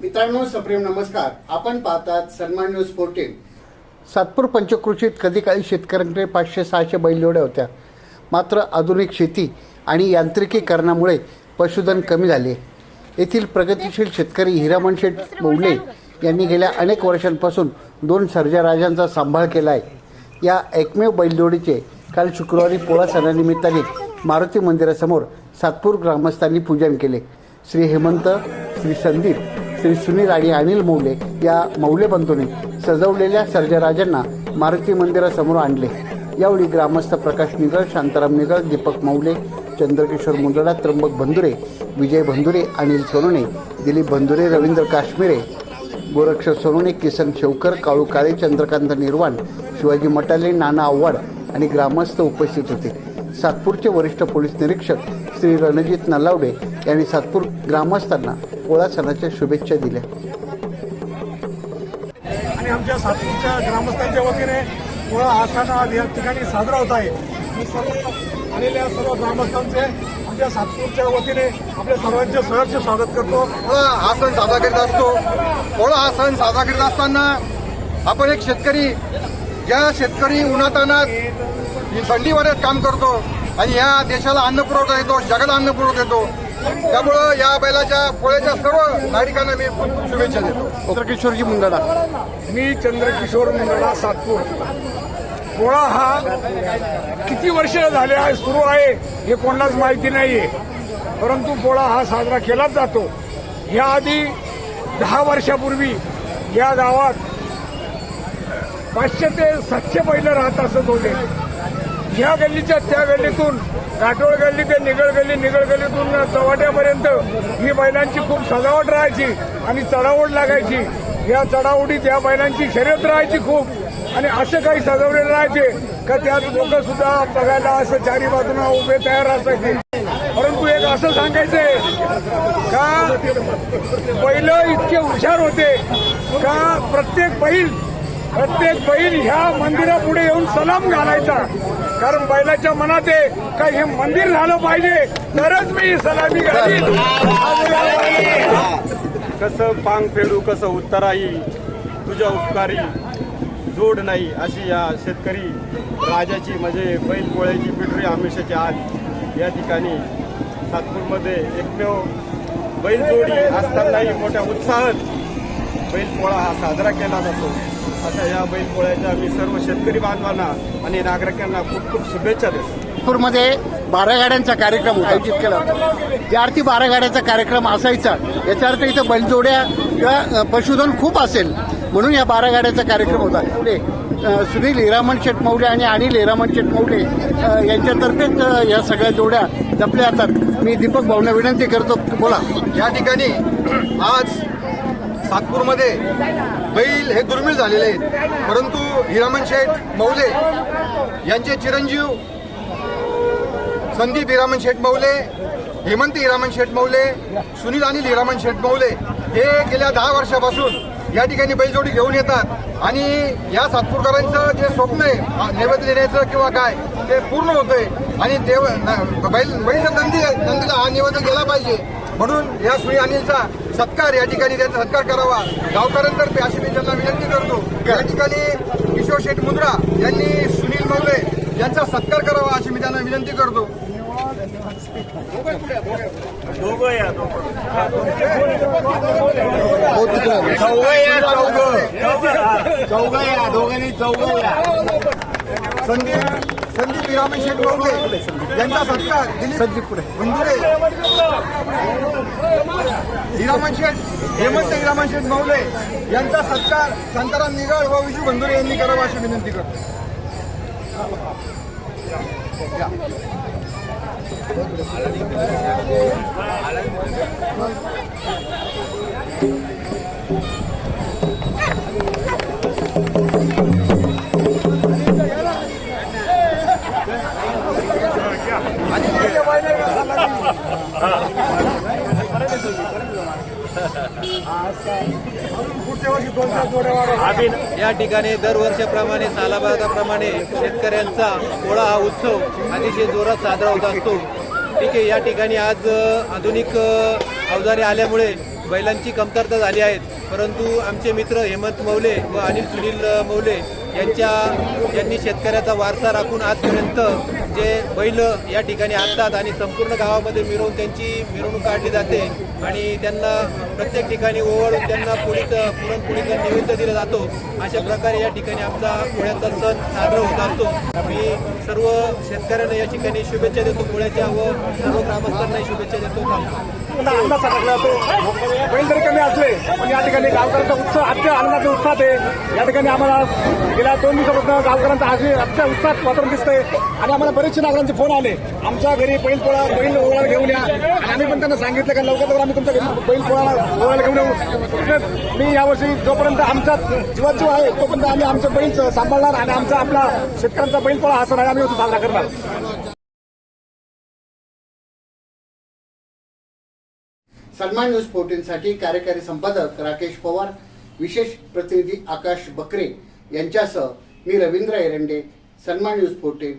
मित्रांनो सप्रेम नमस्कार. आपण पाहतात सन्मान न्यूज फोर्टीन सातपूर पंचकृषीत कधी काळी शेतकऱ्यांकडे पाचशे सहाशे बैलजोड्या होत्या. मात्र आधुनिक शेती आणि यांत्रिकीकरणामुळे पशुधन कमी झाले. येथील प्रगतीशील शेतकरी हिरामण शेठ बोवले यांनी गेल्या अनेक वर्षांपासून दोन सर्जाराजांचा सांभाळ केला आहे. या एकमेव बैलजोडीचे काल शुक्रवारी पोळा सणानिमित्ताने मारुती मंदिरासमोर सातपूर ग्रामस्थांनी पूजन केले. श्री हेमंत श्री संदीप श्री सुनील आणि अनिल मौले या मौले बंधूंनी सजवलेल्या सर्जराजांना मारुती मंदिरासमोर आणले. यावेळी ग्रामस्थ प्रकाश निगळ शांताराम निगळ दीपक मौले चंद्रकिशोर मुंदडा त्र्यंबक बंधुरे विजय बंधुरे अनिल सोनोने दिलीप बंधुरे रवींद्र काश्मीरे गोरक्ष सोनोने किसन शेवकर काळू काळे चंद्रकांत निर्वाण शिवाजी मटाले नाना आव्हाड आणि ग्रामस्थ उपस्थित होते. सातपूरचे वरिष्ठ पोलीस निरीक्षक श्री रणजित नलावडे यांनी सातपूर ग्रामस्थांना पोळा सणाच्या शुभेच्छा दिल्या. आणि आमच्या सातपूरच्या ग्रामस्थांच्या वतीने पोळा हा सण आज या ठिकाणी साजरा होत आहे. मी सर्व आलेल्या सर्व ग्रामस्थांचे आमच्या सातपूरच्या वतीने आपल्या सर्वांचे सहर्ष स्वागत करतो. पोळा हा सण साजरा करीत असतो. पोळा हा सण साजरा करीत असताना आपण एक शेतकरी ज्या शेतकरी उन्हातानात थंडीवाऱ्यात काम करतो आणि या देशाला अन्न पुरवठा देतो जगाला अन्न पुरवठा देतो. त्यामुळं या बैलाच्या पोळ्याच्या सर्व नागरिकांना मी खूप खूप शुभेच्छा देतो. चंद्रकिशोरजी मुंदडा मी चंद्रकिशोर मंगळा सातपूर. पोळा हा किती वर्ष झाले आहे सुरू आहे हे कोणालाच माहिती नाहीये. परंतु पोळा हा साजरा केलाच जातो. याआधी दहा वर्षापूर्वी या गावात पाचशे ते सातशे बैल राहत असत होते. या गल्लीच्या त्या गल्लीतून काटोळ गल्ली ते निगळ गल्ली निगळ गल्लीतून चव्हाट्यापर्यंत ही बैलांची खूप सजावट राहायची आणि चढावट लागायची. या चढावडीत या बैलांची शर्यत राहायची खूप आणि असं काही सजवलेलं राहायचे का त्यात लोक सुद्धा बघायला असं चारी बाजूला उभे तयार असायचे. परंतु एक असं सांगायचंय का बैल इतके हुशार होते का प्रत्येक बैल प्रत्येक बैल ह्या मंदिरापुढे येऊन सलाम घालायचा. कारण बैलाच्या मनात आहे का हे मंदिर झालं पाहिजे तरच मी सलामी घालीन. कसं पांग फेडू कसं उत्तराई तुझ्या उपकारी जोड नाही अशी या शेतकरी राजाची म्हणजे बैल पोळ्याची पिठरी आमिषाची आज या ठिकाणी सातपूरमध्ये एकमेव बैलजोडी असतानाही मोठ्या उत्साहात बैलपोळा हा साजरा केला जातो. अशा या बैलपोळ्याच्या मी सर्व शेतकरी बांधवांना आणि नागरिकांना खूप खूप शुभेच्छा देतो. नागपूरमध्ये बारा गाड्यांचा कार्यक्रम आयोजित केला. ज्या अर्थी बारा गाड्यांचा कार्यक्रम असायचा याचा अर्थ इथं बैलजोड्या किंवा पशुधन खूप असेल म्हणून या बारा गाड्यांचा कार्यक्रम होता. पुढे सुनील हिरामण शेठ मौले आणि अनिल हिरामण शेठ मौले अ, यांच्यातर्फेच या सगळ्या जोड्या जपल्या जातात. मी दीपक भाऊंना विनंती करतो बोला. या ठिकाणी आज सातपूरमध्ये बैल हे दुर्मिळ झालेले आहेत. परंतु हिरामन शेठ मौले यांचे चिरंजीव संदीप हिरामन शेठ मौले हेमंत हिरामन शेठ मौले सुनील अनिल हिरामन शेठ मौले हे गेल्या दहा वर्षापासून या ठिकाणी बैलजोडी घेऊन येतात. आणि या सातपूरकरांचं जे स्वप्न आहे नैवेद्य देण्याचं किंवा काय ते पूर्ण होतंय. आणि देव बैल बैलचा नंदी आहे, नंदीला हा नैवेद्य गेला पाहिजे. म्हणून या सुनील अनिलचा सत्कार या ठिकाणी त्यांचा सत्कार करावा. गावकऱ्यांतर्फे अशी मी त्यांना विनंती करतो. या ठिकाणी किशोर शेठ मुंद्रा यांनी सुनील मंगळे यांचा सत्कार करावा अशी मी त्यांना विनंती करतो. चौघ या दोघं संदीप संदीप विरामन शेठ मौले यांचा सत्कार दिलीप संदीप पुढे बंधुरे हिरामन शेठ हेमंत हिरामन शेठ मौले यांचा सत्कार शांताराम निगळ व विजू बंधुरे यांनी करावा अशी विनंती करतो. पुढच्या या ठिकाणी दरवर्षाप्रमाणे सालाबागाप्रमाणे शेतकऱ्यांचा पोळा हा उत्सव अतिशय जोरात साजरा होत असतो. ठीक आहे या ठिकाणी आज आधुनिक अवजारे आल्यामुळे बैलांची कमतरता झाली आहेत परंतु आमचे मित्र हेमंत मौले व अनिल सुनील मौले यांच्या यांनी शेतकऱ्याचा वारसा राखून आजपर्यंत जे बैल या ठिकाणी आणतात आणि संपूर्ण गावामध्ये मिरवून त्यांची मिरवणूक काढली जाते आणि त्यांना प्रत्येक ठिकाणी ओवाळून त्यांना पोळीचं पुरणपोळीचं निवेद्य दिला जातो. अशा प्रकारे या ठिकाणी आमचा पोळ्याचा सण साजरा होत असतो. मी सर्व शेतकऱ्यांना या ठिकाणी शुभेच्छा देतो. पोळ्याच्या व सर्व ग्रामस्थांनाही शुभेच्छा देतो. अंदाज जातो बैल जरी कमी असले पण या ठिकाणी गावकऱ्यांचा उत्साह आजच्या आनंदाचा उत्साह आहे. या ठिकाणी आम्हाला गेल्या दोन दिवसापासून गावकऱ्यांचा आज आजच्या उत्साहात वातावरण दिसतंय. आणि आम्हाला बरेचसे नागरांचे फोन आले. आमच्या घरी बैल पोळा बैल ओळायला घेऊन या. आणि आम्ही पण त्यांना सांगितलं की लवकर लवकर आम्ही तुमच्या घरी बैल पोळाला ओळायला घेऊन येऊ. मी यावर्षी जोपर्यंत आमचा जीवाजीव आहे तोपर्यंत आम्ही आमचं बैल सांभाळणार आणि आमचा आपला शेतकऱ्यांचा बैल पोळा हा सण आहे आम्ही साजरा करणार. सन्मान न्यूज फोर्टीनसाठी कार्यकारी संपादक राकेश पवार विशेष प्रतिनिधी आकाश बकरे यांच्यासह मी रवींद्र एरंडे सन्मान न्यूज फोर्टीन